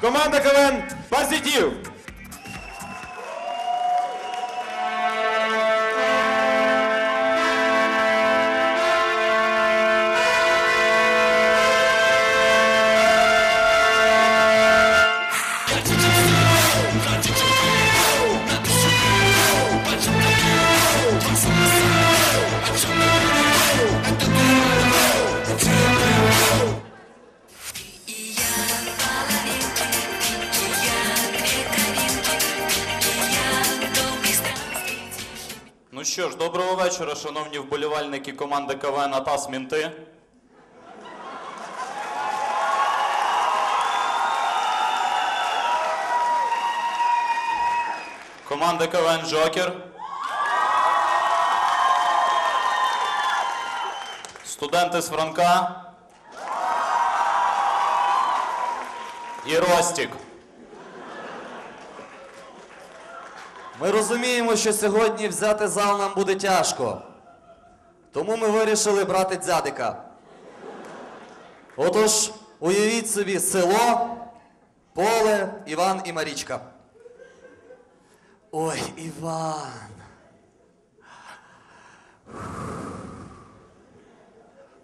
Команда КВН Позитив. Що ж, доброго вечора, шановні вболівальники команди КВН Атас Мінти. Команда КВН Джокер. Студенти з Франка. І Ростік. Ми розуміємо, що сьогодні взяти зал нам буде тяжко. Тому ми вирішили брати дзядика. Отож, уявіть собі село, поле, Іван і Марічка. Ой, Іван.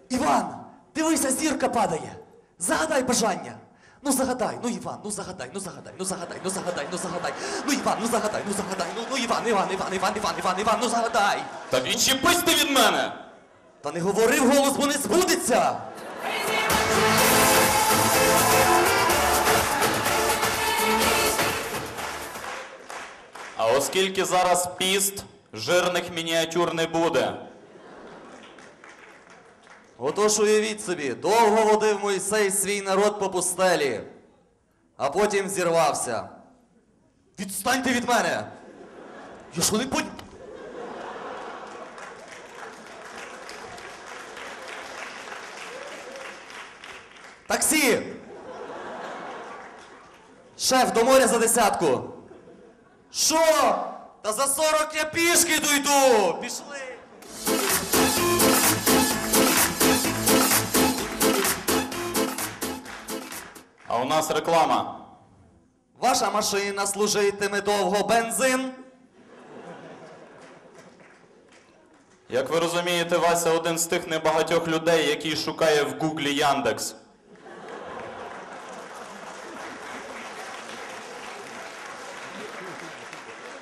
Іван, дивися, зірка падає. Загадай бажання. Ну загадай, ну Іван, ну загадай, ну загадай, ну загадай, ну загадай, ну загадай. Ну Іван, ну загадай, ну загадай, ну, ну Іван, Іван, Іван, Іван, Іван, Іван, Іван, ну загадай. Та відчепись ти від мене! Та не говори вголос, бо не збудеться. А оскільки зараз піст, жирних мініатюр не буде. Отож уявіть собі, довго водив Мойсей свій народ по пустелі, а потім зірвався. Відстаньте від мене! Я що не будь. Таксі! Шеф, до моря за десятку. Що? Та за 40 я пішки дойду! Пішли! У нас реклама. Ваша машина служитиме довго бензин. Як ви розумієте, Вася один з тих небагатьох людей, який шукає в Гуглі Яндекс.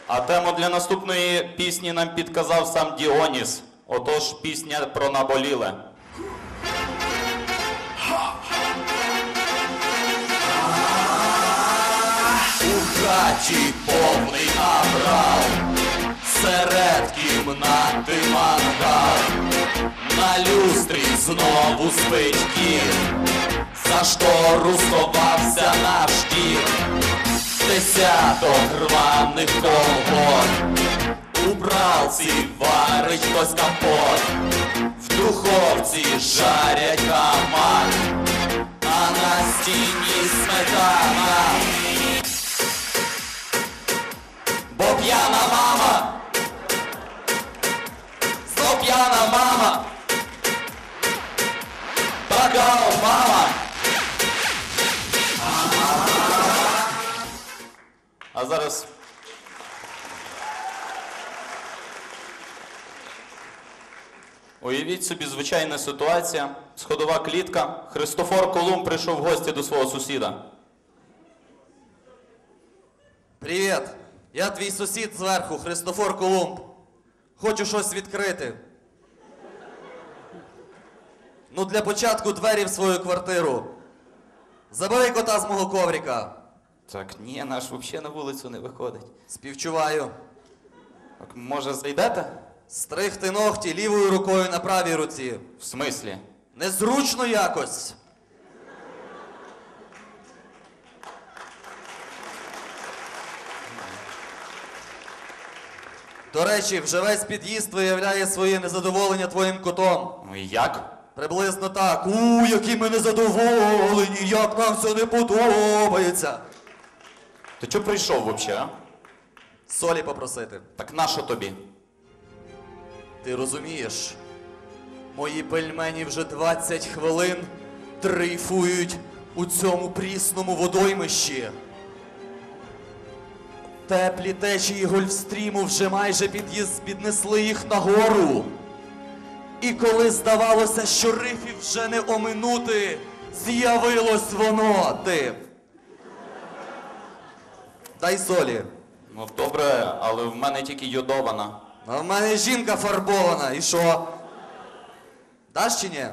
А тему для наступної пісні нам підказав сам Діоніс. Отож, пісня про наболіле. Хаті повний аврал, серед кімнати мангал, на люстрі знову спить кіт, за штору сховався наш дід, десяток рваних колгот, у варить хтось компот, в духовці жарять хамак, а на стіні Мама. Така от мама. А зараз. Уявіть собі звичайна ситуація. Сходова клітка. Христофор Колумб прийшов в гості до свого сусіда. Привіт. Я твій сусід зверху, Христофор Колумб. Хочу щось відкрити. Ну, для початку двері в свою квартиру. Забери кота з мого коврика. Так, ні, наш взагалі на вулицю не виходить. Співчуваю. Так, може, зайдете? Стригти ногті лівою рукою на правій руці. В смислі? Незручно якось. До речі, вже весь під'їзд виявляє своє незадоволення твоїм котом. Ну і як? Приблизно так. У, які ми незадоволені, як нам все не подобається. Ти чого прийшов взагалі, а? Солі попросити. Так нащо тобі? Ти розумієш? Мої пельмені вже 20 хвилин дрейфують у цьому прісному водоймищі. Теплі течії гольфстріму вже майже під'їз- піднесли їх нагору. І коли здавалося, що рифів вже не оминути, з'явилось воно, ти. Дай солі. Ну добре, але в мене тільки йодована. А в мене жінка фарбована, і що? Даш чи ні?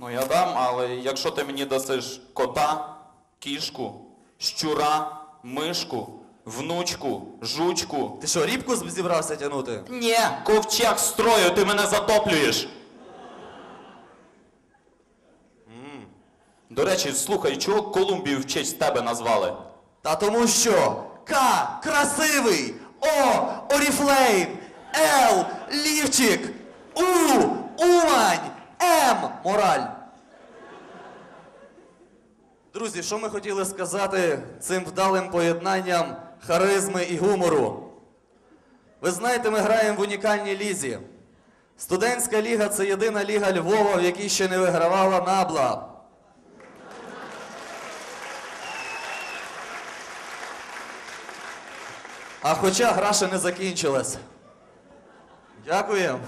Ну я дам, але якщо ти мені дасиш кота, кішку, щура, мишку, внучку, жучку. Ти що, рібку зібрався тягнути? Ні, ковчег строю, ти мене затоплюєш. До речі, слухай, чого Колумбію в честь тебе назвали? Та тому що К красивий, О Оріфлейм, Л лівчик, У Умань, М мораль. Друзі, що ми хотіли сказати цим вдалим поєднанням харизми і гумору? Ви знаєте, ми граємо в унікальній лізі. Студентська ліга це єдина ліга Львова, в якій ще не вигравала набла. А хоча гра ще не закінчилась. Дякуємо.